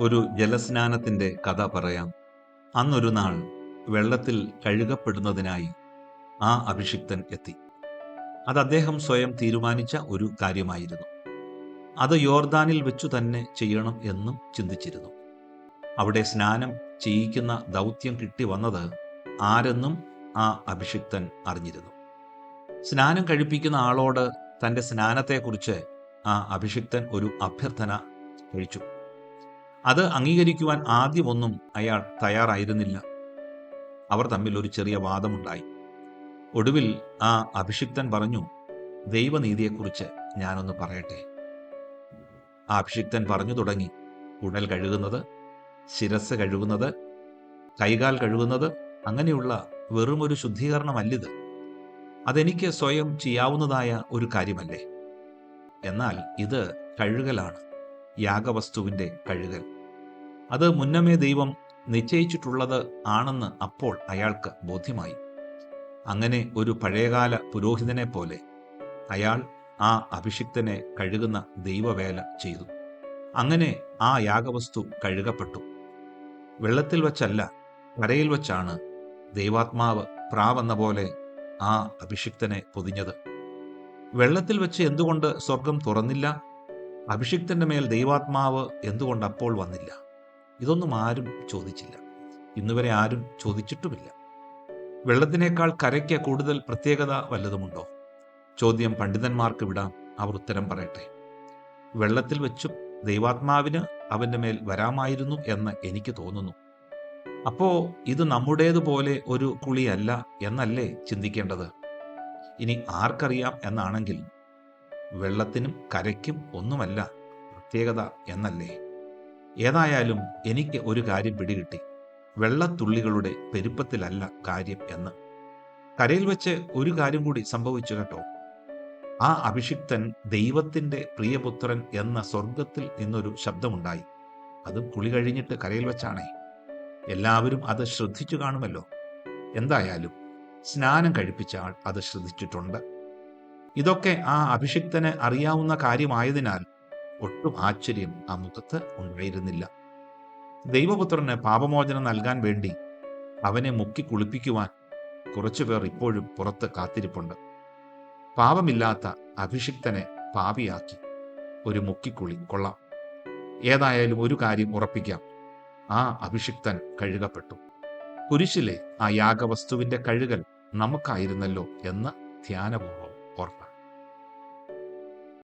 ഒരു ജലസ്നാനത്തിന്റെ കഥ പറയാം. അന്നൊരു നാൾ വെള്ളത്തിൽ കഴുകപ്പെടുന്നതിനായി ആ അഭിഷിക്തൻ എത്തി. അത് അദ്ദേഹം സ്വയം തീരുമാനിച്ച ഒരു കാര്യമായിരുന്നു. അത് യോർദാനിൽ വെച്ചു തന്നെ ചെയ്യണം എന്നും ചിന്തിച്ചിരുന്നു. അവിടെ സ്നാനം ചെയ്യിക്കുന്ന ദൗത്യം കിട്ടി വന്നത് ആരെന്നും ആ അഭിഷിക്തൻ അറിഞ്ഞിരുന്നു. സ്നാനം കഴിപ്പിക്കുന്ന ആളോട് തന്റെ സ്നാനത്തെക്കുറിച്ച് ആ അഭിഷിക്തൻ ഒരു അഭ്യർത്ഥന കഴിച്ചു. അത് അംഗീകരിക്കുവാൻ ആദ്യമൊന്നും അയാൾ തയ്യാറായിരുന്നില്ല. അവർ തമ്മിൽ ഒരു ചെറിയ വാദമുണ്ടായി. ഒടുവിൽ ആ അഭിഷിക്തൻ പറഞ്ഞു ദൈവനീതിയെക്കുറിച്ച് ഞാനൊന്ന് പറയട്ടെ. ആ അഭിഷിക്തൻ പറഞ്ഞു തുടങ്ങി ഉടൽ കഴുകുന്നത് ശിരസ് കഴുകുന്നത് കൈകാൽ കഴുകുന്നത് അങ്ങനെയുള്ള വെറുമൊരു ശുദ്ധീകരണമല്ലിത്. അതെനിക്ക് സ്വയം ചെയ്യാവുന്നതായ ഒരു കാര്യമല്ലേ? എന്നാൽ ഇത് കഴുകലാണ്. യാഗവസ്തുവിന്റെ കഴുകൽ. അത് മുന്നമേ ദൈവം നിശ്ചയിച്ചിട്ടുള്ളത് ആണെന്ന് അപ്പോൾ അയാൾക്ക് ബോധ്യമായി. അങ്ങനെ ഒരു പഴയകാല പുരോഹിതനെ പോലെ അയാൾ ആ അഭിഷിക്തനെ കഴുകുന്ന ദൈവവേല ചെയ്തു. അങ്ങനെ ആ യാഗവസ്തു കഴുകപ്പെട്ടു. വെള്ളത്തിൽ വച്ചല്ല കരയിൽ വച്ചാണ് ദൈവാത്മാവ് പ്രാവെന്ന പോലെ ആ അഭിഷിക്തനെ പൊതിഞ്ഞത്. വെള്ളത്തിൽ വെച്ച് എന്തുകൊണ്ട് സ്വർഗം തുറന്നില്ല? അഭിഷിക്തന്റെ മേൽ ദൈവാത്മാവ് എന്തുകൊണ്ട് അപ്പോൾ വന്നില്ല? ഇതൊന്നും ആരും ചോദിച്ചില്ല. ഇന്നുവരെ ആരും ചോദിച്ചിട്ടുമില്ല. വെള്ളത്തിനേക്കാൾ കരയ്ക്ക് കൂടുതൽ പ്രത്യേകത വല്ലതുമുണ്ടോ? ചോദ്യം പണ്ഡിതന്മാർക്ക് വിടാം. അവർ ഉത്തരം പറയട്ടെ. വെള്ളത്തിൽ വെച്ചും ദൈവാത്മാവിന് അവന്റെ മേൽ വരാമായിരുന്നു എന്ന് എനിക്ക് തോന്നുന്നു. അപ്പോ ഇത് നമ്മുടേതുപോലെ ഒരു കുളിയല്ല എന്നല്ലേ ചിന്തിക്കേണ്ടത്? ഇനി ആർക്കറിയാം എന്നാണെങ്കിൽ വെള്ളത്തിനും കരയ്ക്കും ഒന്നുമല്ല പ്രത്യേകത എന്നല്ലേ? ഏതായാലും എനിക്ക് ഒരു കാര്യം പിടികിട്ടി. വെള്ളത്തുള്ളികളുടെ പെരുപ്പത്തിലല്ല കാര്യം എന്ന്. കരയിൽ വെച്ച് ഒരു കാര്യം കൂടി സംഭവിച്ചു കേട്ടോ. ആ അഭിഷിക്തൻ ദൈവത്തിന്റെ പ്രിയപുത്രൻ എന്ന സ്വർഗത്തിൽ നിന്നൊരു ശബ്ദമുണ്ടായി. അതും കുളി കഴിഞ്ഞിട്ട് കരയിൽ വെച്ചാണേ. എല്ലാവരും അത് ശ്രദ്ധിച്ചു കാണുമല്ലോ. എന്തായാലും സ്നാനം കഴിപ്പിച്ച ആൾ അത് ശ്രദ്ധിച്ചിട്ടുണ്ട്. ഇതൊക്കെ ആ അഭിഷിക്തന് അറിയാവുന്ന കാര്യമായതിനാൽ ഒട്ടും ആശ്ചര്യം ആ മുഖത്ത് ഉണ്ടായിരുന്നില്ല. ദൈവപുത്രന് പാപമോചനം നൽകാൻ വേണ്ടി അവനെ മുക്കി കുളിപ്പിക്കുവാൻ കുറച്ചുപേർ ഇപ്പോഴും പുറത്ത് കാത്തിരിപ്പുണ്ട്. പാപമില്ലാത്ത അഭിഷിക്തനെ പാപിയാക്കി ഒരു മുക്കിക്കുളി കൊള്ളാം. ഏതായാലും ഒരു കാര്യം ഉറപ്പിക്കാം. ആ അഭിഷിക്തൻ കഴുകപ്പെട്ടു. കുരിശിലെ ആ യാഗവസ്തുവിന്റെ കഴുകൽ നമുക്കായിരുന്നല്ലോ എന്ന് ധ്യാനപൂർവം